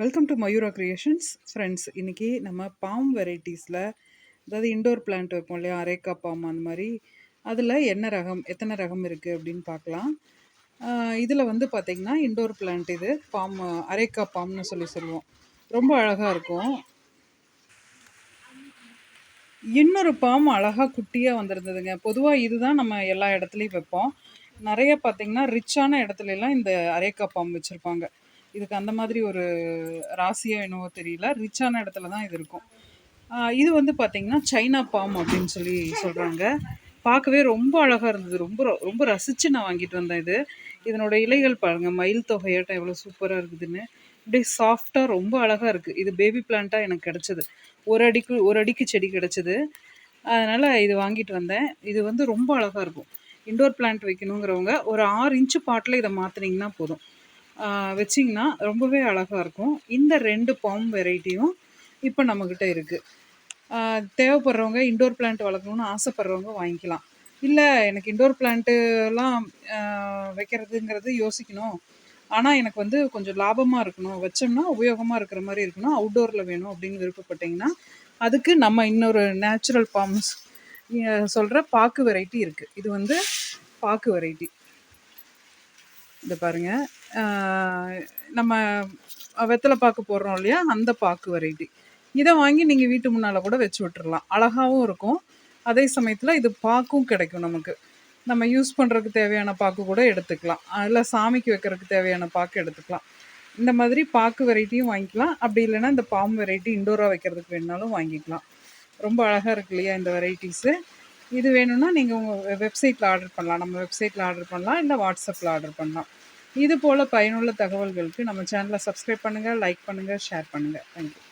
Welcome to Mayura creations friends இன்றைக்கி நம்ம bomb வெரைட்டிஸில் அதாவது இண்டோர் பிளான்ட் வைப்போம் இல்லையா? அரேக்கா பாம் அந்த மாதிரி. அதில் என்ன ரகம் எத்தனை ரகம் இருக்குது அப்படின்னு பார்க்கலாம். இதில் வந்து பார்த்திங்கன்னா இண்டோர் பிளான்ட் இது. பாம் அரேக்கா பாம்னு சொல்லி சொல்லுவோம். ரொம்ப அழகாக இருக்கும். இன்னொரு பாம் அழகாக குட்டியாக வந்திருந்ததுங்க. பொதுவாக இதுதான் நம்ம எல்லா இடத்துலையும் வைப்போம். நிறைய பார்த்திங்கன்னா ரிச்சான இடத்துலலாம் இந்த அரேக்கா பாம் வச்சுருப்பாங்க. இதுக்கு அந்த மாதிரி ஒரு ராசியா என்னவோ தெரியல. ரிச்சான இடத்துல தான் இது இருக்கும். இது வந்து பார்த்திங்கன்னா சைனா பாம் அப்படின்னு சொல்லி சொல்கிறாங்க பார்க்கவே ரொம்ப அழகாக இருந்தது. ரொம்ப ரொம்ப ரசித்து நான் வாங்கிட்டு வந்தேன் இது. இதனோட இலைகள் பாருங்கள் மயில் தொகையாட்டம் எவ்வளோ சூப்பராக இருக்குதுன்னு. அப்படியே சாஃப்டாக ரொம்ப அழகாக இருக்குது இது பேபி பிளான்ட்டாக எனக்கு கிடச்சிது. ஒரு அடிக்கு ஒரு அடிக்கு செடி கிடச்சிது. அதனால் இது வாங்கிட்டு வந்தேன். இது வந்து ரொம்ப அழகாக இருக்கும். இண்டோர் பிளான்ட் வைக்கணுங்கிறவங்க ஒரு ஆறு இன்ச்சு பாட்டில் இதை மாற்றினீங்கன்னா போதும். வச்சிங்கன்னா ரொம்பவே அழகாக இருக்கும். இந்த ரெண்டு பாம் வெரைட்டியும் இப்போ நம்மக்கிட்ட இருக்குது தேவைப்படுறவங்க இண்டோர் பிளான்ட் வளர்க்கணும்னு ஆசைப்படுறவங்க வாங்கிக்கலாம். இல்லை எனக்கு இண்டோர் பிளான்ட்டுலாம் வைக்கிறதுங்கிறது யோசிக்கணும். ஆனால் எனக்கு வந்து கொஞ்சம் லாபமாக இருக்கணும். வச்சோம்னா உபயோகமாக இருக்கிற மாதிரி இருக்கணும். அவுட்டோரில் வேணும் அப்படின்னு விருப்பப்பட்டீங்கன்னா அதுக்கு நம்ம இன்னொரு நேச்சுரல் பாம்ஸ் சொல்கிற பாக்கு வெரைட்டி இருக்குது இது வந்து பாக்கு வெரைட்டி இந்த பாருங்க. நம்ம வெத்தலை பாக்கு போடுறோம் இல்லையா? அந்த பாக்கு வெரைட்டி இதை வாங்கி நீங்கள் வீட்டு முன்னால் கூட வச்சு விட்டுறலாம். அழகாகவும் இருக்கும். அதே சமயத்தில் இது பாக்கும் கிடைக்கும் நமக்கு. நம்ம யூஸ் பண்ணுறதுக்கு தேவையான பாக்கு கூட எடுத்துக்கலாம். இல்லை சாமிக்கு வைக்கிறதுக்கு தேவையான பாக்கு எடுத்துக்கலாம். இந்த மாதிரி பாக்கு வெரைட்டியும் வாங்கிக்கலாம். அப்படி இல்லைன்னா இந்த பாம் வெரைட்டி இண்டோராக வைக்கிறதுக்கு வேணுனாலும் வாங்கிக்கலாம். ரொம்ப அழகாக இருக்கு இல்லையா இந்த வெரைட்டிஸு இது வேணும்னா நீங்கள் உங்கள் வெப்சைட்டில் ஆர்டர் பண்ணலாம். நம்ம வெப்சைட்டில் ஆர்டர் பண்ணலாம் இல்லை வாட்ஸ்அப்பில் ஆர்டர் பண்ணலாம். இது போல் பயனுள்ள தகவல்களுக்கு நம்ம சேனலை சப்ஸ்கிரைப் பண்ணுங்கள் லைக் பண்ணுங்கள் ஷேர் பண்ணுங்கள் தேங்க்யூ